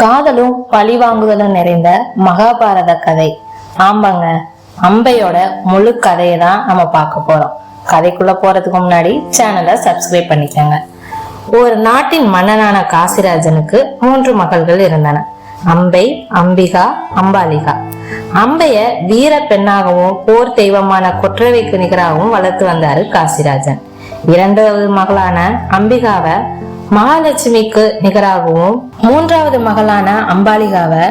காதலும் பழிவாங்குதலும் நிறைந்த மகாபாரத கதை. ஆமாங்க அம்பையோட முழு கதையை தான் நம்ம பார்க்க போறோம். கதைக்குள்ள போறதுக்கு முன்னாடி சேனலை சப்ஸ்கிரைப் பண்ணிக்கோங்க. ஒரு நாட்டின் மன்னனான காசிராஜனுக்கு மூன்று மகள்கள் இருந்தன. அம்பை அம்பிகா அம்பாலிகா. அம்பைய வீர பெண்ணாகவும் போர் தெய்வமான கொற்றவைக்கு நிகராகவும் வளர்த்து வந்தாரு காசிராஜன். இரண்டாவது மகளான அம்பிகாவை மகாலட்சுமிக்கு நிகராகவும் மூன்றாவது மகளான அம்பாலிகாவை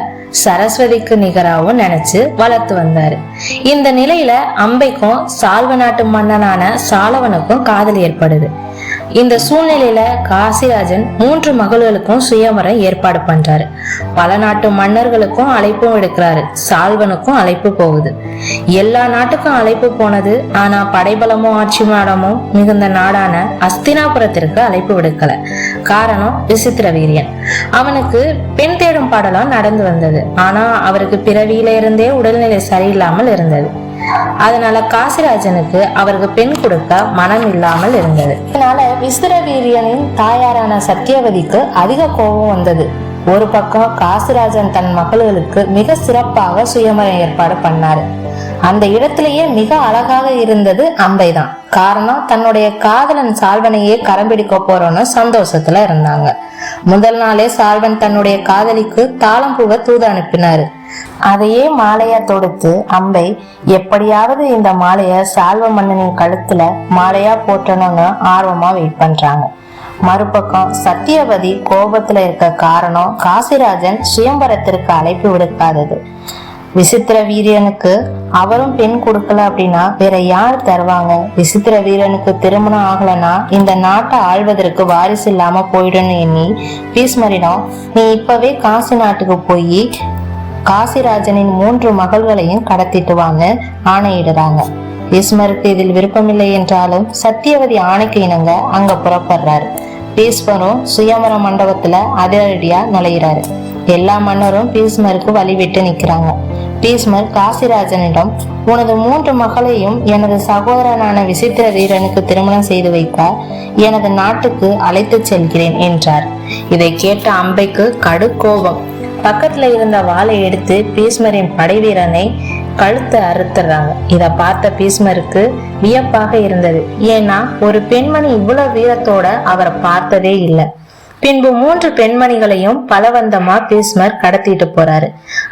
சரஸ்வதிக்கு நிகராகவும் நினைச்சு வளர்த்து வந்தாரு. இந்த நிலையில அம்பைக்கும் சால்வ நாட்டு மன்னனான சாலவனுக்கும் காதல் ஏற்படுது. இந்த சூழ்நிலையில காசிராஜன் மூன்று மகள்களுக்கும் சுயமர ஏற்பாடு பண்றாரு. பல நாட்டு மன்னர்களுக்கும் அழைப்பும் எடுக்கிறாரு. சால்வனுக்கும் அழைப்பு போகுது. எல்லா நாட்டுக்கும் அழைப்பு போனது ஆனா படைபலமும் ஆட்சி மாடமும் மிகுந்த நாடான அஸ்தினாபுரத்திற்கு அழைப்பு விடுக்கல. காரணம் விசித்திர வீரியன். அவனுக்கு பெண் தேடும் பாடலாம் நடந்து வந்தது. ஆனா அவருக்கு பிறவியில இருந்தே உடல்நிலை சரியில்லாமல் இருந்தது. அதனால காசிராஜனுக்கு அவருக்கு பெண் கொடுக்க மனம் இல்லாமல் இருந்தது. இதனால விசித்திர வீரியனின் தாயாரான சத்தியவதிக்கு அதிக கோபம் வந்தது. ஒரு பக்கம் காசிராஜன் தன் மகள்களுக்கு மிக சிறப்பாக சுயமரம் ஏற்பாடு பண்ணாரு. அந்த இடத்திலேயே மிக அழகாக இருந்தது அம்பைதான். காரணம் தன்னுடைய காதலன் சால்வனையே கரம்பிடிக்க போறோன்னு சந்தோஷத்துல இருந்தாங்க. முதல் நாளே சால்வன் தன்னுடைய காதலிக்கு தாளம் பூவ தூது அனுப்பினாரு. அதையே மாலையா தொடுத்து அம்பை எப்படியாவது இந்த மாலைய சால்வ மன்னனின் கழுத்துல மாலையா போட்டணும்னு ஆர்வமா வெயிட் பண்றாங்க. மறுபக்கம் சத்தியவதி கோபத்துல இருக்க காரணம் காசிராஜன் சுயம்பரத்திற்கு அழைப்பு விடுக்காதது. விசித்திர வீரனுக்கு அவரும் பெண் கொடுக்கல அப்படின்னா வேற யார் தருவாங்க? விசித்திர வீரனுக்கு திருமணம் ஆகலனா இந்த நாட்டை ஆள்வதற்கு வாரிசு இல்லாம போயிடும்னு எண்ணி பீஸ்மரிடம் நீ இப்பவே காசி நாட்டுக்கு போய் காசிராஜனின் மூன்று மகள்களையும் கடத்திட்டு வாங்க ஆணையிடுறாங்க. பீஸ்மருக்கு இதில் விருப்பமில்லை என்றாலும் சத்தியவதி ஆணைக்கு இணங்க அங்க புறப்படுறாரு. பீஸ்மரும் சுயமர மண்டபத்துல அதிரடியா நுழையிறாரு. எல்லா மன்னரும் பீஸ்மருக்கு வழி விட்டு நிக்கிறாங்க. பீஸ்மர் காசிராஜனிடம் உனது மூன்று மகளையும் எனது சகோதரனான விசித்திர வீரனுக்கு திருமணம் செய்து வைக்க எனது நாட்டுக்கு அழைத்துச் செல்கிறேன் என்றார். இதை கேட்ட அம்பைக்கு கடு கோபம் பக்கத்துல இருந்த வாளை எடுத்து பீஸ்மரின் படைவீரனை கழுத்தை அறுத்துறாங்க. இத பார்த்த பீஸ்மருக்கு வியப்பாக இருந்தது. ஏன்னா ஒரு பெண்மணி இவ்வளவு வீரத்தோட அவரை பார்த்ததே இல்லை. பின்பு மூன்று பெண்மணிகளையும் பலவந்தமா பீஸ்மர் கடத்திட்டு போறாரு.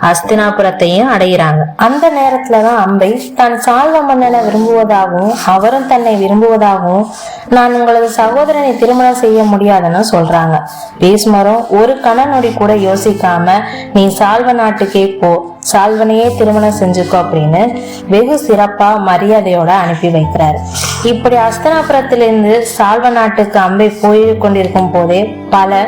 அஸ்தினாபுரத்தையும் அடையிறாங்க. அந்த நேரத்துலதான் அம்பை தான் சால்வ மன்னனை விரும்புவதாகவும் அவரும் தன்னை விரும்புவதாகவும் நான் உங்களது சகோதரனை திருமணம் செய்ய முடியாதுன்னு சொல்றாங்க. பீஸ்மரும் ஒரு கணநொடி கூட யோசிக்காம நீ சால்வ நாட்டுக்கே போ சால்வனையே திருமணம் செஞ்சுக்கோ அப்படின்னு வெகு சிறப்பா மரியாதையோட அனுப்பி வைக்கிறாரு. இப்படி அஸ்தனாபுரத்திலிருந்து சால்வ நாட்டுக்கு அம்பை போய் கொண்டிருக்கும் போதே பல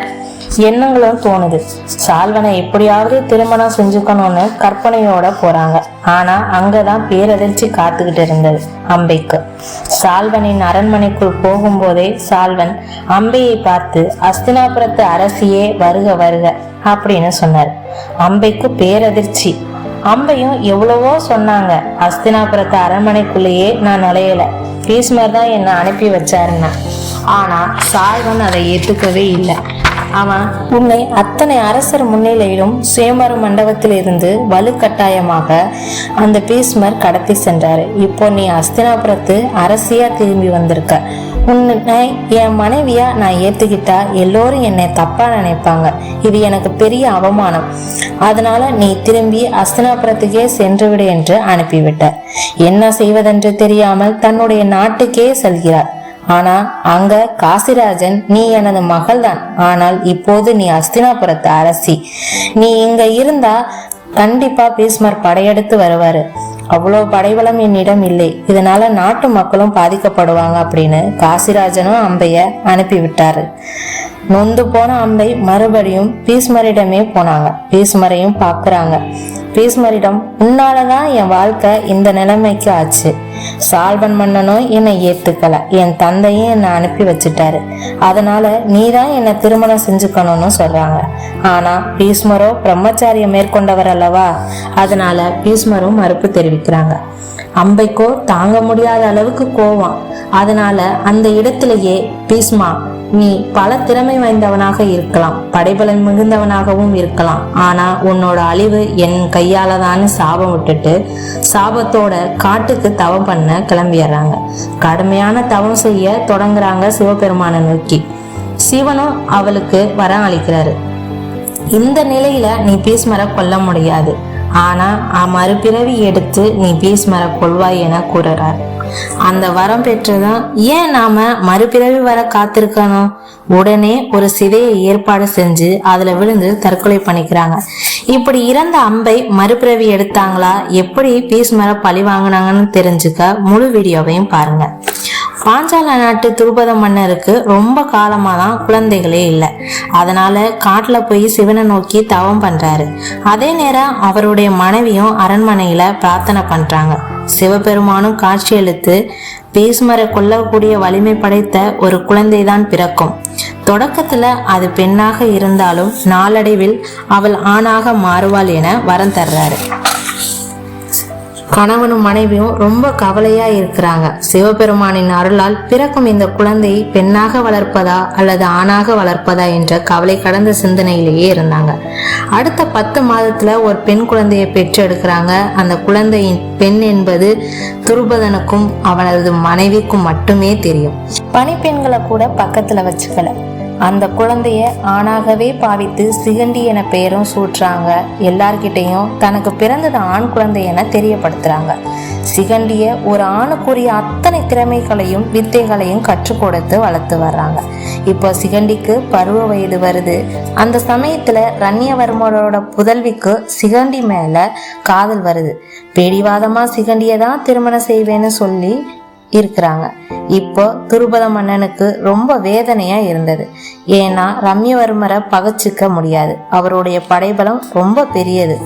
எண்ணங்களும் தோணுது. சால்வனை எப்படியாவது திருமணம் செஞ்சுக்கணும்னு கற்பனையோட போறாங்க. ஆனா அங்கதான் பேரதிர்ச்சி காத்துக்கிட்டு இருந்தது அம்பைக்கு. சால்வனின் அரண்மனைக்குள் போகும்போதே சால்வன் அம்பையை பார்த்து அஸ்தினாபுரத்து அரசியே வருக வருக அப்படின்னு சொன்னார். அம்பைக்கு பேரதிர்ச்சி. அம்பையும் எவ்வளவோ சொன்னாங்க. அஸ்தினாபுரத்து அரண்மனைக்குள்ளேயே நான் நுழையல. பீஸ்மர் தான் என்னை அனுப்பி வச்சாருன்னா. ஆனா சால்வன் அதை ஏத்துக்கவே இல்லை. அவன் உன்னை அத்தனை அரசர் முன்னிலையிலும் சுயமர மண்டபத்தில் இருந்து வலுக்கட்டாயமாக அந்த பீஸ்மர் கடத்தி சென்றாரு. இப்போ நீ அஸ்தினாபுரத்து அரசியா திரும்பி வந்திருக்க. உன்னை என் மனைவியா நான் ஏத்துக்கிட்டா எல்லோரும் என்னை தப்பா நினைப்பாங்க. இது எனக்கு பெரிய அவமானம். அதனால நீ திரும்பி அஸ்தினாபுரத்துக்கே சென்று விடு என்று அனுப்பிவிட்ட. என்ன செய்வதென்று தெரியாமல் தன்னுடைய நாட்டுக்கே செல்கிறார். ஆனா அங்க காசிராஜன் நீ எனது மகள்தான். ஆனால் இப்போது நீ அஸ்தினாபுரத்து அரசி. நீ இங்க இருந்தா கண்டிப்பா பீஸ்மர் படையெடுத்து வருவாரு. அவ்வளோ படைவளம் என்னிடம் இல்லை. இதனால நாட்டு மக்களும் பாதிக்கப்படுவாங்க அப்படின்னு காசிராஜனும் அம்பைய அனுப்பி விட்டாரு நொந்து போன அம்பை மறுபடியும் பீஸ்மரிடமே போனாங்க. பீஸ்மரையும் பாக்குறாங்க பீஸ்மரிடம் உன்னாலதான் என் வாழ்க்கை இந்த நிலைமைக்கு ஆச்சு. சால்வன் மன்னனும் என்னை ஏத்துக்கல. என் தந்தையும் என்னை அனுப்பி வச்சுட்டாரு. அதனால நீதான் என்னை திருமணம் செஞ்சுக்கணும்னு சொல்றாங்க. ஆனா பீஸ்மரோ பிரம்மச்சாரியம் மேற்கொண்டவர் அல்லவா? அதனால பீஸ்மரும் மறுப்பு தெரிவிக்கிறாங்க. அம்பைக்கோ தாங்க முடியாத அளவுக்கு கோவம். அதனால அந்த இடத்திலேயே பீஸ்மா நீ பல திறமை வாய்ந்தவனாக இருக்கலாம் படைபலன் மிகுந்தவனாகவும் இருக்கலாம். ஆனா உன்னோட அழிவு என் கையால தான் சாபம் விட்டுட்டு சாபத்தோட காட்டுக்கு தவம் பண்ண கிளம்பிடுறாங்க கடுமையான தவம் செய்ய தொடங்குறாங்க சிவபெருமானை நோக்கி. சிவனும் அவளுக்கு வரம் அளிக்கிறாரு. இந்த நிலையில நீ பீஸ்மரை கொல்ல முடியாது. ஆனா அ- மறுபிறவி எடுத்து நீ பீஸ்மர கொள்வாய் என கூறுறார் அந்த வரம் பெற்றுதான் ஏன் நாம மறுபிறவி வர காத்திருக்கணும் உடனே ஒரு சிதையை ஏற்பாடு செஞ்சு அதுல விழுந்து தற்கொலை பண்ணிக்கிறாங்க. இப்படி இறந்த அம்பை மறுபிறவி எடுத்தாங்களா? எப்படி பீஸ்மர பழி வாங்கினாங்கன்னு தெரிஞ்சுக்க முழு வீடியோவையும் பாருங்க. பாஞ்சால நாட்டு திருபத மன்னருக்கு ரொம்ப காலமாக தான் குழந்தைகளே இல்லை. அதனால காட்டில் போய் சிவனை நோக்கி தவம் பண்ணுறாரு அதே நேரம் அவருடைய மனைவியும் அரண்மனையில் பிரார்த்தனை பண்ணுறாங்க சிவபெருமானும் காட்சியளித்து பீஸ்மரை கொல்லக்கூடிய வலிமை படைத்த ஒரு குழந்தை தான் பிறக்கும். தொடக்கத்தில் அது பெண்ணாக இருந்தாலும் நாளடைவில் அவள் ஆணாக மாறுவாள் என வரம் தர்றாரு. கணவனும் மனைவியும் ரொம்ப கவலையா இருக்கிறாங்க. சிவபெருமானின் அருளால் பிறக்கும் இந்த குழந்தை பெண்ணாக வளர்ப்பதா அல்லது ஆணாக வளர்ப்பதா என்ற கவலை கடந்த சிந்தனையிலேயே இருந்தாங்க. அடுத்த பத்து மாதத்துல ஒரு பெண் குழந்தையை பெற்றெடுக்கிறாங்க. அந்த குழந்தையின் பெண் என்பது துருபதனுக்கும் அவனது மனைவிக்கும் மட்டுமே தெரியும். பணிப்பெண்களை கூட பக்கத்துல வச்சுக்கல. அந்த குழந்தைய ஆணாகவே பாவித்து சிகண்டி என பெயரும் சூட்டுறாங்க. எல்லார்கிட்டையும் தனக்கு பிறந்தது ஆண் குழந்தை என தெரியப்படுத்துறாங்க. சிகண்டிய ஒரு ஆணுக்குரிய அத்தனை திறமைகளையும் வித்தைகளையும் கற்றுக் கொடுத்து வளர்த்து வர்றாங்க. இப்போ சிகண்டிக்கு பருவ வயது வருது. அந்த சமயத்துல ரண்யவர்மரோட புதல்விக்கு சிகண்டி மேல காதல் வருது. பிடிவாதமா சிகண்டியை தான் திருமணம் செய்வேன்னு சொல்லி இருக்கிறாங்க. இப்போ துருபத மன்னனுக்கு ரொம்ப வேதனையா இருந்தது. ஏன்னா ரம்யவர்மரை பகச்சிக்க முடியாது. அவருடைய படைபலம் ரொம்ப பெரியது.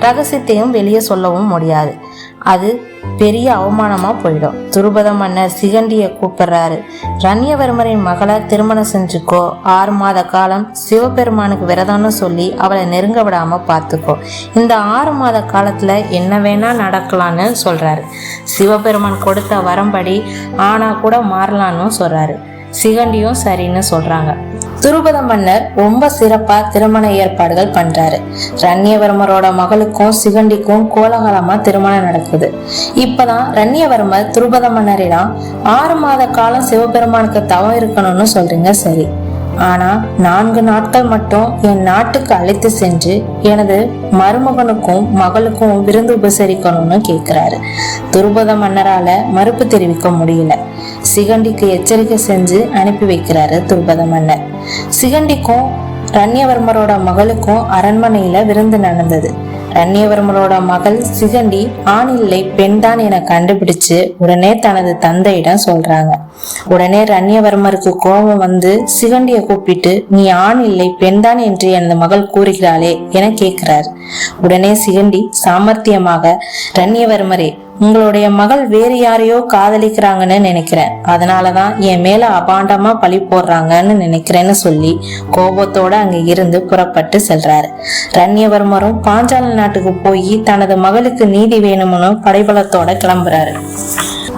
ரகசியத்தையும் வெளியே சொல்லவும் முடியாது. அது பெரிய அவமானமா போயிடும். துருபத மன்னர் சிகண்டிய கூப்பிடுறாரு. ரண்யவர்மரின் மகளை திருமணம் செஞ்சுக்கோ. ஆறு மாத காலம் சிவபெருமானுக்கு விரதம்னு சொல்லி அவளை நெருங்க விடாம பார்த்துக்கோ. இந்த ஆறு மாத காலத்துல என்ன வேணா நடக்கலான்னு சொல்றாரு. சிவபெருமான் கொடுத்த வரம்படி ஆனா கூட மாறலான்னு சொல்றாரு. சிகண்டியும் சரின்னு சொல்றாங்க. துருபத மன்னர் ரொம்ப சிறப்பா திருமண ஏற்பாடுகள் பண்றாரு. ரண்யவர்மரோட மகளுக்கும் சிகண்டிக்கும் கோலாகலமா திருமணம் நடக்குது. இப்பதான் ரண்யவர்மர் துருபத மன்னரிடம் ஆறு மாத காலம் சிவபெருமானுக்கு தவம் இருக்கணும்னு சொல்றீங்க சரி. ஆனா நான்கு நாட்கள் மட்டும் என் நாட்டுக்கு அழைத்து சென்று எனது மருமகனுக்கும் மகளுக்கும் விருந்து உபசரிக்கணும்னு கேக்குறாரு. துருபத மன்னரால மறுப்பு தெரிவிக்க முடியல. சிகண்டிக்கு எச்சரிக்கை செஞ்சு அனுப்பி வைக்கிறாரு துருபத மன்னர். சிகண்டிக்கும் ரண்யவர்மரோட மகளுக்கும் அரண்மனையில விருந்து நடந்தது. ரண்யவர்மரோட மகள் சிகண்டி ஆண் இல்லை பெண்தான் என கண்டுபிடிச்சு உடனே தனது தந்தையிடம் சொல்றாங்க. உடனே ரண்யவர்மருக்கு கோபம் வந்து சிகண்டியை கூப்பிட்டு நீ ஆண் இல்லை பெண்தான் என்று எனது மகள் கூறுகிறாளே என கேட்கிறார். உடனே சிகண்டி சாமர்த்தியமாக ரண்யவர்மரே உங்களுடைய மகள் வேறு யாரையோ காதலிக்கிறாங்கன்னு நினைக்கிறேன். அதனாலதான் என் மேல அபாண்டமா பழி போடுறாங்கன்னு நினைக்கிறேன்னு சொல்லி கோபத்தோட அங்க இருந்து புறப்பட்டு செல்றாரு. ரண்யவர்மரும் பாஞ்சால நாட்டுக்கு போய் தனது மகளுக்கு நீதி வேணும்னு படைபலத்தோட கிளம்புறாரு.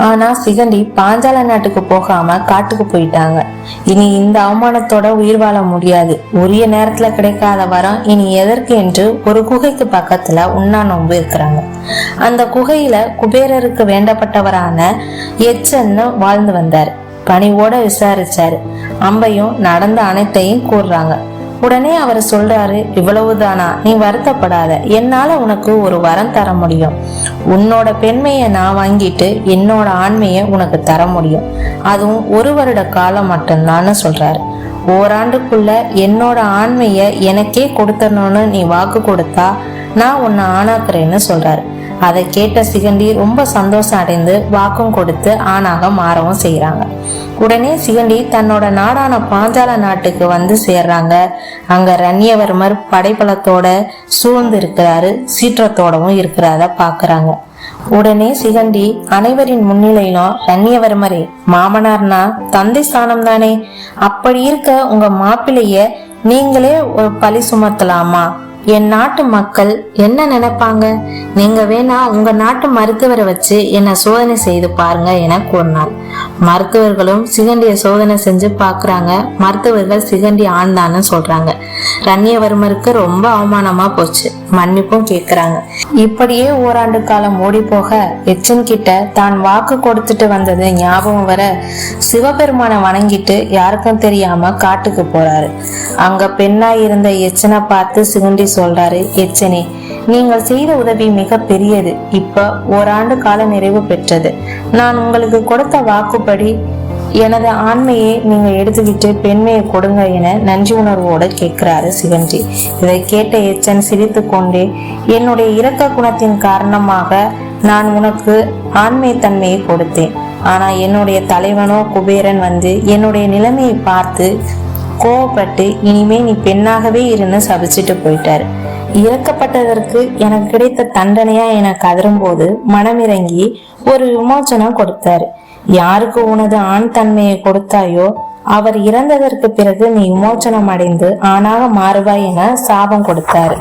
ஆனா சிகண்டி பாஞ்சால நாட்டுக்கு போகாம காட்டுக்கு போயிட்டாங்க. இனி இந்த அவமானத்தோட உயிர் வாழ முடியாது. உரிய நேரத்துல கிடைக்காத வரம் இனி எதற்கு என்று ஒரு குகைக்கு பக்கத்துல உண்ணா நோன்பு இருக்கிறாங்க. அந்த குகையில குபேரருக்கு வேண்டப்பட்டவரான எச்சன்னு வாழ்ந்து வந்தார். பணிவோட விசாரிச்சாரு. அம்பையும் நடந்த அனைத்தையும் கூறுறாங்க. உடனே அவர் சொல்றாரு இவ்வளவுதானா? நீ வருத்தப்படாத. என்னால உனக்கு ஒரு வரம் தர முடியும். உன்னோட பெண்மையை நான் வாங்கிட்டு என்னோட ஆண்மையை உனக்கு தர முடியும். அதுவும் ஒரு வருட காலம் மட்டும்தான்னு சொல்றாரு. ஓராண்டுக்குள்ள என்னோட ஆண்மையை எனக்கே கொடுத்தணும்னு நீ வாக்கு கொடுத்தா நான் உன்னை ஆணாக்குறேன்னு சொல்றாரு. அதை கேட்ட சிகண்டி ரொம்ப சந்தோஷம் அடைந்து வாக்கும் கொடுத்து ஆணாக மாறவும் செய்கிறாங்க உடனே சிகண்டி தன்னோட நாடான பாஞ்சால நாட்டுக்கு வந்து சேர்றாங்க. அங்க ரண்யவர்மர் படைபலத்தோட சூழ்ந்து இருக்கிறாரு சீற்றத்தோடவும் இருக்கிறாத பாக்குறாங்க. உடனே சிகண்டி அனைவரின் முன்னிலையிலும் ரண்யவர்மரே மாமனார்னா தந்தை ஸ்தானம் தானே அப்படி இருக்க உங்க மாப்பிள்ளைய நீங்களே ஒரு பழி சுமத்தலாமா? என் நாட்டு மக்கள் என்ன நினைப்பாங்க? நீங்க வேணா உங்க நாட்டு மருத்துவரை வச்சு என்ன சோதனை செய்து பாருங்க என கூறினாள் மருத்துவர்களும் சிகண்டிய சோதனை செஞ்சு பாக்குறாங்க மருத்துவர்கள் சிகண்டி ஆண்டான்னு சொல்றாங்க. ரண்யவர்மருக்கு ரொம்ப அவமானமா போச்சு. மன்னிப்பும் கேக்குறாங்க. இப்படியே ஓராண்டு காலம் ஓடி போக எச்சன் கிட்ட தான் வாக்கு கொடுத்துட்டு வந்தது ஞாபகம் வர சிவபெருமானை வணங்கிட்டு யாருக்கும் தெரியாம காட்டுக்கு போறாரு. அங்க பெண்ணா இருந்த எச்சனை பார்த்து சிகுண்டி சொல்றாரு எச்சனே நீங்கள் செய்த உதவி மிக பெரியது. இப்ப ஓராண்டு கால நிறைவு பெற்றது. நான் உங்களுக்கு கொடுத்த வாக்குப்படி எனது ஆண்மையை நீங்கள் எடுத்துக்கிட்டு பெண்மையை கொடுங்க என நன்றி உணர்வோடு கேட்கிறாரு சிவன்ஜி இதை கேட்ட எச்சன் சிரித்து கொண்டே என்னுடைய இரக்க குணத்தின் காரணமாக நான் உனக்கு ஆண்மை தன்மையை கொடுத்தேன். ஆனால் என்னுடைய தலைவனோ குபேரன் வந்து என்னுடைய நிலைமையை பார்த்து கோவப்பட்டு இனிமே நீ பெண்ணாகவே இருந்து சபிச்சிட்டு போயிட்டாரு. இறக்கப்பட்டதற்கு எனக்கு கிடைத்த தண்டனையா என கதறும்போது மனமிறங்கி ஒரு விமோச்சனம் கொடுத்தாரு. யாருக்கு உனது ஆண் தன்மையை கொடுத்தாயோ அவர் இறந்ததற்கு பிறகு நீ விமோச்சனம் அடைந்து ஆணாக மாறுவாய் என சாபம் கொடுத்தாரு.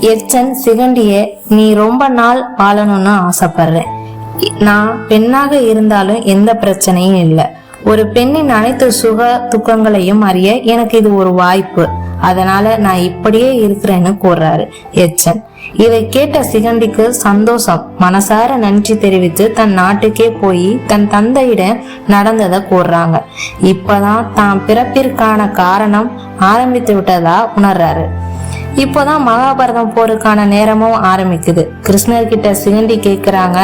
எச்சன் சிகண்டிய நீ ரொம்ப நாள் வாழணும்னு ஆசைப்படுறேன். நான் பெண்ணாக இருந்தாலும் எந்த பிரச்சனையும் இல்லை. ஒரு பெண்ணின் அனைத்து சுக துக்கங்களையும் அறிய எனக்கு இது ஒரு வாய்ப்பு. அதனால நான் இப்படியே இருக்கிறேன்னு கூறுறாரு எச்சன். இதை கேட்ட சிகண்டிக்கு சந்தோஷம். மனசார நன்றி தெரிவித்து தன் நாட்டுக்கே போய் தன் தந்தையிட நடந்ததை கூறுறாங்க. இப்பதான் தான் பிறப்பிற்கான காரணம் ஆரம்பித்து விட்டதா உணர்றாரு. இப்போதான் மகாபாரதம் போருக்கான நேரமும் ஆரம்பிக்குது. கிருஷ்ணர் கிட்ட சிகண்டி கேக்குறாங்க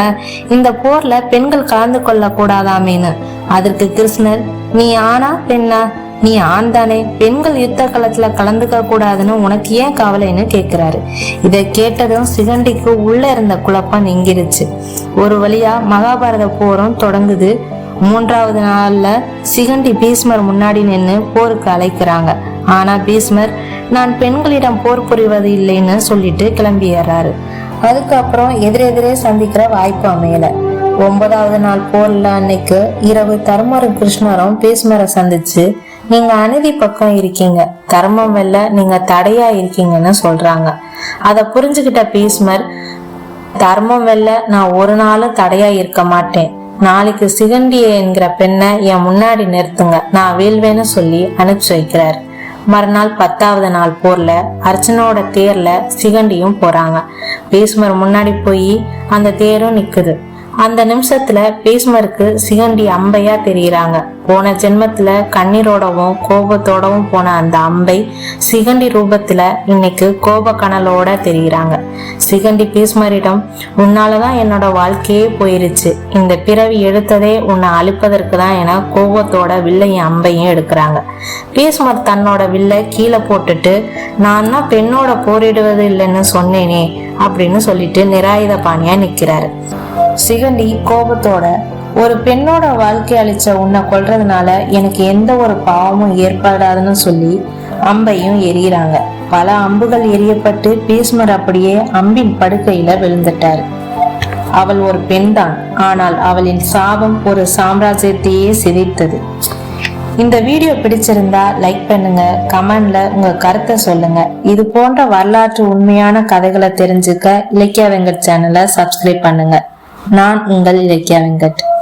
இந்த போர்ல பெண்கள் கலந்து கொள்ள கூடாதாமேன்னு அதற்கு கிருஷ்ணர் நீ ஆனா பெண்ணா? நீ ஆண் தானே? பெண்கள் யுத்த களத்துல கலந்துக்க கூடாதுன்னு உனக்கு ஏன் கவலைன்னு கேக்குறாரு இதை கேட்டதும் சிகண்டிக்கு உள்ள இருந்த குழப்பம் நீங்கிருச்சு ஒரு வழியா மகாபாரத போரும் தொடங்குது. மூன்றாவது நாள்ல சிகண்டி பீஸ்மர் முன்னாடி நின்று போருக்கு அழைக்கிறாங்க. ஆனா பீஸ்மர் நான் பெண்களிடம் போர் புரிவது இல்லைன்னு சொல்லிட்டு கிளம்பிடுறாரு அதுக்கப்புறம் எதிரெதிரே சந்திக்கிற வாய்ப்பு அமையல. ஒன்பதாவது நாள் போர்ல அன்னைக்கு இரவு தர்மரும் கிருஷ்ணரும் பீஸ்மரை சந்திச்சு நீங்க அநீதி பக்கம் இருக்கீங்க. தர்மம் வெல்ல நீங்க தடையா இருக்கீங்கன்னு சொல்றாங்க. அதை புரிஞ்சுக்கிட்ட பீஸ்மர் தர்மம் வெல்ல நான் ஒரு நாளும் தடையா இருக்க மாட்டேன். நாளைக்கு சிகண்டிய என்கிற பெண்ணை என் முன்னாடி நிறுத்துங்க. நான் வீழ்வேன்னு சொல்லி அனுப்பிச்சு வைக்கிறார். மறுநாள் பத்தாவது நாள் போர்ல அர்ச்சனோட தேர்ல சிகண்டியும் போறாங்க. பீஸ்மர் முன்னாடி போய் அந்த தேரும் நிக்குது. அந்த நிமிஷத்துல பீஷ்மருக்கு சிகண்டி அம்பையா தெரியுறாங்க. போன ஜென்மத்துல கண்ணீரோடவும் கோபத்தோடவும் போன அந்த அம்பை சிகண்டி ரூபத்துல இன்னைக்கு கோப கனலோட தெரியுறாங்க. சிகண்டி பீஸ்மரிடம் உன்னாலதான் என்னோட வாழ்க்கையே போயிருச்சு. இந்த பிறவி எடுத்ததே உன்னை அழிப்பதற்கு தான் என கோபத்தோட வில்லையும் அம்பையும் எடுக்கிறாங்க. பீஸ்மர் தன்னோட வில்லை கீழே போட்டுட்டு நான் தான் பெண்ணோட போரிடுவது இல்லைன்னு சொன்னேனே அப்படின்னு சொல்லிட்டு நிராயுத பாணியா நிக்கிறாரு. சிகண்டி கோபத்தோட ஒரு பெண்ணோட வாழ்க்கை அழிச்ச உன்னை கொல்றதுனால எனக்கு எந்த ஒரு பாவமும் ஏற்படாதுன்னு சொல்லி அம்பையும் எரியிறாங்க. பல அம்புகள் எரியப்பட்டு பீஸ்மர் அப்படியே அம்பின் படுக்கையில விழுந்துட்டார். அவள் ஒரு பெண்தான். ஆனால் அவளின் சாபம் ஒரு சாம்ராஜ்யத்தையே சிதைத்தது. இந்த வீடியோ பிடிச்சிருந்தா லைக் பண்ணுங்க கமெண்ட்ல உங்க கருத்தை சொல்லுங்க. இது போன்ற வரலாற்று உண்மையான கதைகளை தெரிஞ்சுக்க இலக்கிய வெங்கட் சேனலை சப்ஸ்கிரைப் பண்ணுங்க. நான் உங்கள் இலக்கியா வெங்கட்.